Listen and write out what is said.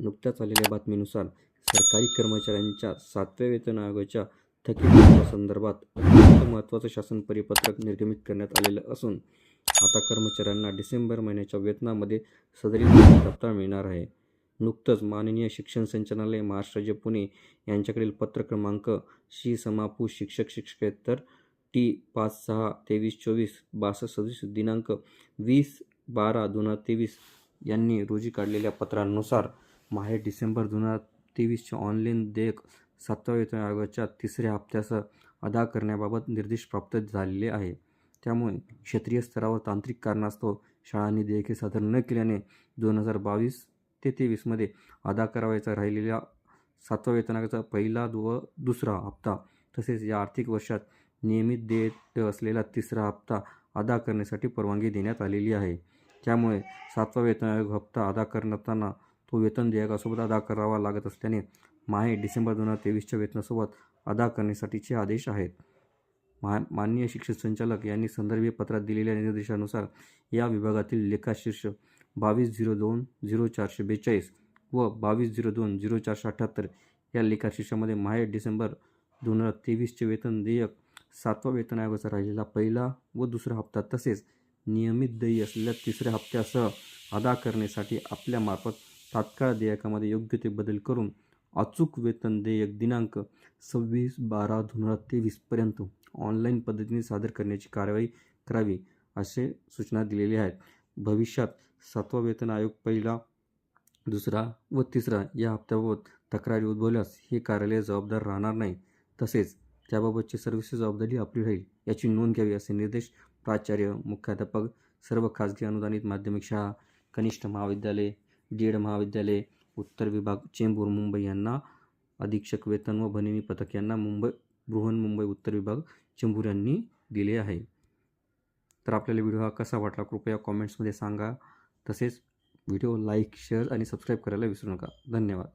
नुकत्याच आलेल्या बातमीनुसार सरकारी कर्मचाऱ्यांच्या सातव्या वेतन आयोगाच्या थकीत संदर्भात अत्यंत महत्त्वाचं शासन परिपत्रक निर्गमित करण्यात आलेलं असून आता कर्मचाऱ्यांना डिसेंबर महिन्याच्या वेतनामध्ये सदरील भत्ता मिळणार आहे. नुकतंच माननीय शिक्षण संचालनालय महाराष्ट्र राज्य पुणे यांच्याकडील पत्र क्रमांक शी समापू शिक्षक शिक्षकेतर टी पाच सहा तेवीस चोवीस बासष्ट सदतीस दिनांक वीस बारा दोन हजार तेवीस यांनी रोजी काढलेल्या पत्रानुसार माहे डिसेंबर दोन हजार तेवीसच्या ऑनलाईन देयक सातव्या वेतन आयोगाच्या तिसऱ्या हप्त्यासह अदा करण्याबाबत निर्देश प्राप्त झालेले आहे. त्यामुळे क्षेत्रीय स्तरावर तांत्रिक कारणास्तव शाळांनी देयके सादर न केल्याने दोन हजार बावीस ते तेवीसमध्ये अदा करावयाचा राहिलेल्या सातव्या वेतन आयोगाचा पहिला व दुसरा हप्ता तसेच या आर्थिक वर्षात नियमित देय असलेला तिसरा हप्ता अदा करण्यासाठी परवानगी देण्यात आलेली आहे. त्यामुळे सातवा वेतन आयोग हप्ता अदा करताना तो वेतन देयकासोबत अदा करावा लागत असल्याने माहे डिसेंबर दोन हजार तेवीसच्या वेतनासोबत अदा करण्यासाठीचे आदेश आहेत. मा माननीय शिक्षण संचालक यांनी संदर्भीय पत्रात दिलेल्या निर्देशानुसार या विभागातील लेखाशीर्ष बावीस झिरो दोन झिरो चारशे बेचाळीस व बावीस झिरो दोन झिरो चारशे अठ्ठ्याहत्तर या लेखाशीर्षामध्ये माहे डिसेंबर दोन हजार तेवीसचे वेतन देयक सातवा वेतन आयोगाचा राहिलेला पहिला व दुसरा हप्ता तसेच नियमित देय असलेल्या तिसऱ्या हप्त्यासह अदा करण्यासाठी आपल्यामार्फत तात्काळ देयकामध्ये योग्य ते बदल करून अचूक वेतन देयक दिनांक सव्वीस बारा दोन हजार तेवीसपर्यंत ऑनलाईन पद्धतीने सादर करण्याची कारवाई करावी असे सूचना दिलेल्या आहेत. भविष्यात सातवा वेतन आयोग पहिला दुसरा व तिसरा या हप्त्याबाबत तक्रारी उद्भवल्यास हे कार्यालय जबाबदार राहणार नाही. तसेच त्याबाबतची सर्विस जबाबदारी आपली राहील याची नोंद घ्यावी असे निर्देश प्राचार्य मुख्याध्यापक सर्व खाजगी अनुदानित माध्यमिक शाळा कनिष्ठ महाविद्यालय जेड महाविद्यालय उत्तर विभाग चेंबूर मुंबई यांना अधीक्षक वेतन व भनिनी पथक यांना मुंबई बृहन्मुंबई उत्तर विभाग चेंबूर यांनी दिले आहे. तर आपल्याला व्हिडिओ हा कसा वाटला कृपया कॉमेंट्समध्ये सांगा. तसेच व्हिडिओ लाईक शेअर आणि सबस्क्राईब करायला विसरू नका. धन्यवाद.